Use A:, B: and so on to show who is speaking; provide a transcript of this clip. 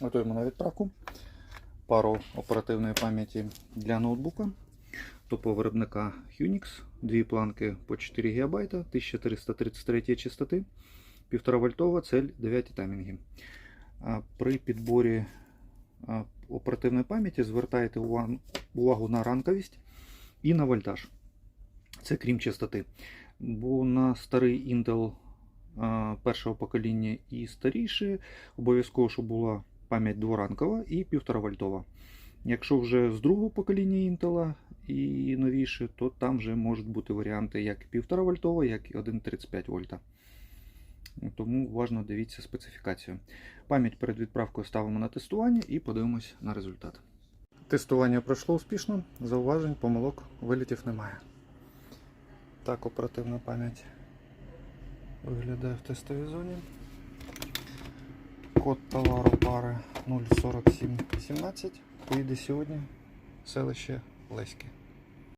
A: Готуємо на відправку. Пару оперативної пам'яті для ноутбука. Топу виробника Unix. Дві планки по 4 ГБ, 1333 частоти, 1,5 вольтова, цель 9 таймінги. При підборі оперативної пам'яті звертайте увагу- на ранковість і на вольтаж. Це крім частоти. Бо на старий Intel першого покоління і старіші обов'язково, щоб була пам'ять дворанкова і 1,5 вольтова. Якщо вже з другого покоління Intel і новіше, то там вже можуть бути варіанти як 1,5 вольтова, як і 1,35 вольта. Тому уважно дивіться специфікацію. Пам'ять перед відправкою ставимо на тестування і подивимось на результат. Тестування пройшло успішно, зауважень, помилок, вилітів немає. Так, оперативна пам'ять виглядає в тестовій зоні. Код товару пари 04717. Поїде сьогодні селище Леське.